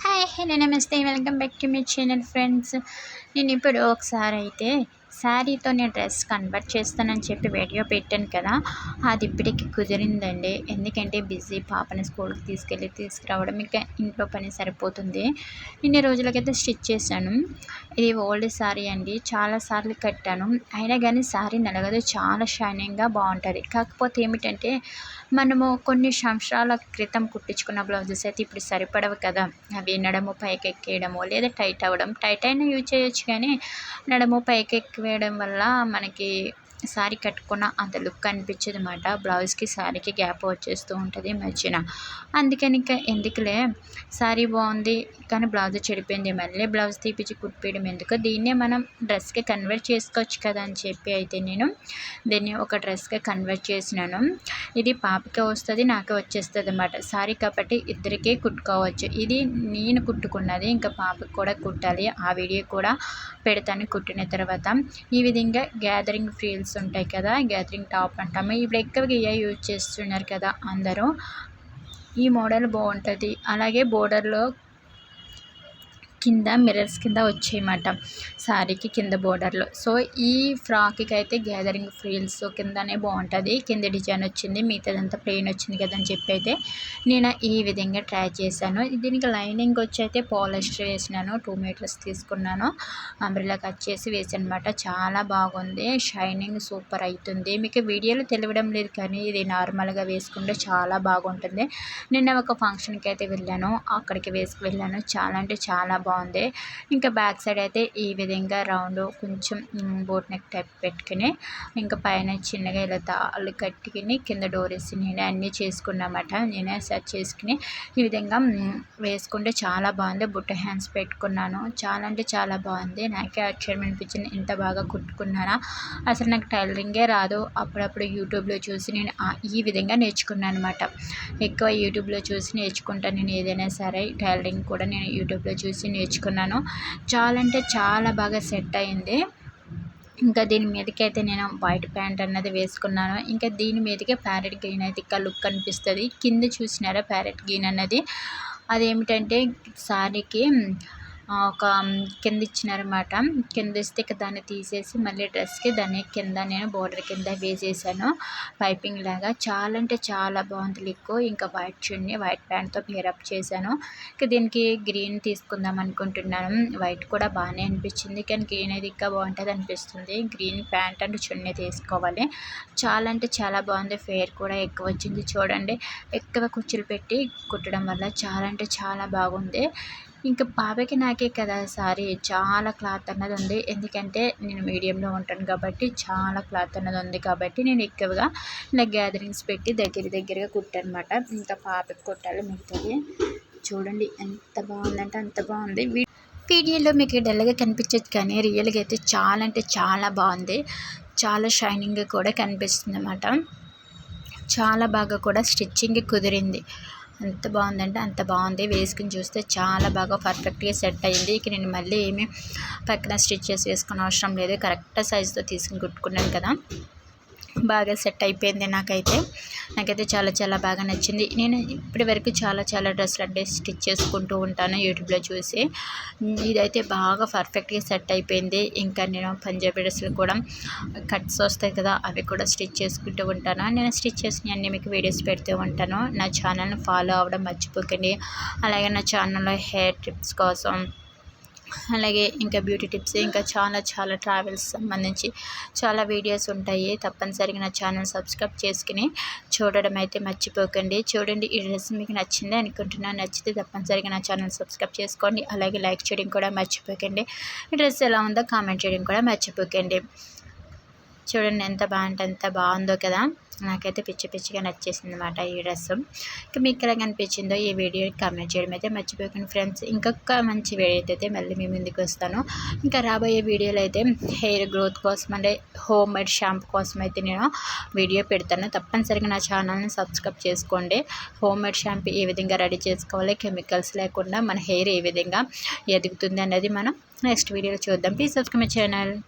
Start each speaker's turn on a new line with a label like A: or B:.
A: Hi hello నమస్తే welcome back to my channel friends. నేను ఇప్పుడు ఒకసారి అయితే శారీతో నేను డ్రెస్ కన్వర్ట్ చేస్తానని చెప్పి వీడియో పెట్టాను కదా అది ఇప్పటికి కుదిరిందండి. ఎందుకంటే బిజీ పాపని స్కూల్కి తీసుకెళ్ళి తీసుకురావడం ఇంకా ఇంట్లో పని సరిపోతుంది. ఇన్ని రోజులకైతే స్టిచ్ చేశాను. ఇది ఓల్డ్ శారీ అండి. చాలాసార్లు కట్టాను. అయినా కానీ శారీ నలగదు. చాలా షైనింగ్గా బాగుంటుంది. కాకపోతే ఏమిటంటే మనము కొన్ని సంవత్సరాల క్రితం కుట్టించుకున్న బ్లౌజెస్ అయితే ఇప్పుడు సరిపడవు కదా. అవి నడము పైకెక్కేయడము లేదా టైట్ అవ్వడం. టైట్ అయినా యూజ్ చేయొచ్చు కానీ నడము పైకెక్కి వేయడం వల్ల మనకి శారీ కట్టుకున్న అంత లుక్ అనిపించదు అనమాట బ్లౌజ్కి శారీకి గ్యాప్ వచ్చేస్తూ ఉంటుంది మధ్యన. అందుకని ఇంకా ఎందుకులే శారీ బాగుంది కానీ బ్లౌజ్ చెడిపోయింది మళ్ళీ బ్లౌజ్ తీపిచ్చి కుట్టిపోయడం ఎందుకు? దీన్నే మనం డ్రెస్కి కన్వర్ట్ చేసుకోవచ్చు కదా అని చెప్పి అయితే నేను దీన్ని ఒక డ్రెస్గా కన్వర్ట్ చేసినాను. ఇది పాపకే వస్తుంది నాకే వచ్చేస్తుంది అనమాట శారీ కాబట్టి ఇద్దరికే కుట్టుకోవచ్చు. ఇది నేను కుట్టుకున్నది ఇంకా పాపకి కూడా కుట్టాలి. ఆ వీడియో కూడా పెడతాను కుట్టిన తర్వాత. ఈ విధంగా గ్యాదరింగ్ ఫీల్స్ మోడల్స్ ఉంటాయి కదా గ్యాదరింగ్ టాప్ అంటాము. ఇప్పుడు ఎక్కువగా ఇవే యూజ్ చేస్తున్నారు కదా అందరూ. ఈ మోడల్ బాగుంటుంది. అలాగే బోర్డర్లో కింద మిర్రర్స్ కింద వచ్చాయన్నమాట శారీకి కింద బోర్డర్లో. సో ఈ ఫ్రాక్కి అయితే గ్యాదరింగ్ ఫ్రీల్స్ కిందనే బాగుంటుంది. కింద డిజైన్ వచ్చింది మిగతాదంతా ప్లెయిన్ వచ్చింది కదా అని చెప్పి అయితే నేను ఈ విధంగా ట్రై చేశాను. దీనికి లైనింగ్ వచ్చి అయితే పాలిస్టర్ వేసినాను టూ మీటర్స్ తీసుకున్నాను. అంబ్రిలా కట్ చేసి వేసాను అనమాట చాలా బాగుంది షైనింగ్ సూపర్ అవుతుంది మీకు వీడియోలో తెలియడం లేదు కానీ ఇది నార్మల్గా వేసుకుంటే చాలా బాగుంటుంది. నిన్న ఒక ఫంక్షన్కి అయితే వెళ్ళాను అక్కడికి వేసుకు వెళ్ళాను. చాలా అంటే చాలా బాగుంది. ఇంకా బ్యాక్ సైడ్ అయితే ఈ విధంగా రౌండ్ కొంచెం బోట్ నెక్ టైప్ పెట్టుకుని ఇంకా పైన చిన్నగా ఇలా తాళ్ళు కట్టుకుని కింద డోర్ వేసి నేనే అన్నీ చేసుకున్నమాట నేనే సెట్ చేసుకుని ఈ విధంగా వేసుకుంటే చాలా బాగుంది. బుట్ట హ్యాండ్స్ పెట్టుకున్నాను. చాలా అంటే చాలా బాగుంది. నాకే ఆశ్చర్యం అనిపించింది. ఇంత బాగా కుట్టుకున్నానా అసలు నాకు టైలరింగే రాదు. అప్పుడప్పుడు యూట్యూబ్లో చూసి నేను ఈ విధంగా నేర్చుకున్నాను అనమాట ఎక్కువ యూట్యూబ్లో చూసి నేర్చుకుంటాను నేను ఏదైనా సరే టైలరింగ్ కూడా నేను యూట్యూబ్లో చూసి నేర్చుకున్నాను. చాలా అంటే చాలా బాగా సెట్ అయింది. ఇంకా దీని మీదకి అయితే నేను వైట్ ప్యాంట్ అన్నది వేసుకున్నాను. ఇంకా దీని మీదకే ప్యారెట్ గ్రీన్ అయితే ఇంకా లుక్ అనిపిస్తుంది. కింద చూసినారా ప్యారెట్ గ్రీన్ అన్నది? అదేమిటంటే శారీకి ఒక కింద ఇచ్చినారన్నమాట కింద ఇస్తే ఇక దాన్ని తీసేసి మళ్ళీ డ్రెస్కి దాన్ని కింద నేను బోర్డర్ కింద వేసేసాను. పైపింగ్ లాగా. చాలా అంటే చాలా బాగుంది లిక్కు ఇంకా వైట్ చున్నీ వైట్ ప్యాంట్తో పేరప్ చేశాను. ఇంకా దీనికి గ్రీన్ తీసుకుందాం అనుకుంటున్నాను. వైట్ కూడా బాగానే అనిపించింది. కానీ గ్రీన్ అయితే ఇంకా బాగుంటుంది అనిపిస్తుంది. గ్రీన్ ప్యాంట్ అండ్ చున్నీ తీసుకోవాలి. చాలా అంటే చాలా బాగుంది. ఫేర్ కూడా ఎక్కువ వచ్చింది చూడండి. ఎక్కువ కుర్చీలు పెట్టి కుట్టడం వల్ల చాలా అంటే చాలా బాగుంది. ఇంకా బాబాయ్కి నాకే కదా సారీ. చాలా క్లాత్ అన్నది ఉంది. ఎందుకంటే నేను మీడియంలో ఉంటాను కాబట్టి చాలా క్లాత్ అన్నది ఉంది కాబట్టి నేను ఎక్కువగా ఇలా గ్యాదరింగ్స్ పెట్టి దగ్గర దగ్గరగా కుట్టనమాట. ఇంకా పాపకి కుట్టాలి మిగతాది చూడండి ఎంత బాగుందంటే అంత బాగుంది. వీడియోలో మీకు డల్గా కనిపించదు కానీ రియల్గా అయితే చాలా అంటే చాలా బాగుంది. చాలా షైనింగ్ కూడా కనిపిస్తుంది అన్నమాట చాలా బాగా కూడా స్టిచ్చింగ్ కుదిరింది. ఎంత బాగుందంటే అంత బాగుంది. వేసుకుని చూస్తే చాలా బాగా పర్ఫెక్ట్గా సెట్ అయింది. ఇక నేను మళ్ళీ ఏమీ పక్కన స్టిచ్చెస్ వేసుకుని వేసుకునే అవసరం లేదు. కరెక్ట్ సైజుతో తీసుకుని కుట్టుకున్నాను కదా. బాగా సెట్ అయిపోయింది నాకైతే. నాకైతే చాలా చాలా బాగా నచ్చింది. నేను ఇప్పటి వరకు చాలా చాలా డ్రెస్సులు అంటే స్టిచ్ చేసుకుంటూ ఉంటాను యూట్యూబ్లో చూసి. ఇదైతే బాగా పర్ఫెక్ట్గా సెట్ అయిపోయింది. ఇంకా నేను పంజాబీ డ్రెస్సులు కూడా కట్స్ వస్తాయి కదా అవి కూడా స్టిచ్ చేసుకుంటూ ఉంటాను. నేను స్టిచ్ చేసిన అన్ని మీకు వీడియోస్ పెడుతూ ఉంటాను. నా ఛానల్ని ఫాలో అవ్వడం మర్చిపోకండి. అలాగే నా ఛానల్లో హెయిర్ ట్రిప్స్ కోసం అలాగే ఇంకా బ్యూటీ టిప్స్ ఇంకా చాలా చాలా ట్రావెల్స్ సంబంధించి చాలా వీడియోస్ ఉంటాయి. తప్పనిసరిగా నా ఛానల్ సబ్స్క్రైబ్ చేసుకుని చూడడం అయితే మర్చిపోకండి. చూడండి ఈ డ్రెస్ మీకు నచ్చింది అనుకుంటున్నాను. నచ్చితే తప్పనిసరిగా నా ఛానల్ సబ్స్క్రైబ్ చేసుకోండి. అలాగే లైక్ చేయడం కూడా మర్చిపోకండి. ఈ డ్రెస్ ఎలా ఉందో కామెంట్ చేయడం కూడా మర్చిపోకండి. చూడండి ఎంత బాగుంటే ఎంత బాగుందో కదా. నాకైతే పిచ్చి పిచ్చిగా నచ్చేసింది అనమాట ఈ డ్రెస్. ఇంకా మీకు ఎలా కనిపించిందో ఈ వీడియో కామెంట్ చేయడం అయితే మర్చిపోకండి ఫ్రెండ్స్. ఇంకొక మంచి వీడియో అయితే మళ్ళీ మీ ముందుకు వస్తాను. ఇంకా రాబోయే వీడియోలో అయితే హెయిర్ గ్రోత్ కోసం అంటే హోమ్ మేడ్ షాంపూ కోసం అయితే నేను వీడియో పెడతాను. తప్పనిసరిగా నా ఛానల్ని సబ్స్క్రైబ్ చేసుకోండి. హోమ్ మేడ్ షాంపూ ఏ విధంగా రెడీ చేసుకోవాలి కెమికల్స్ లేకుండా మన హెయిర్ ఏ విధంగా ఎదుగుతుంది అనేది మనం నెక్స్ట్ వీడియోలో చూద్దాం. Please subscribe my channel.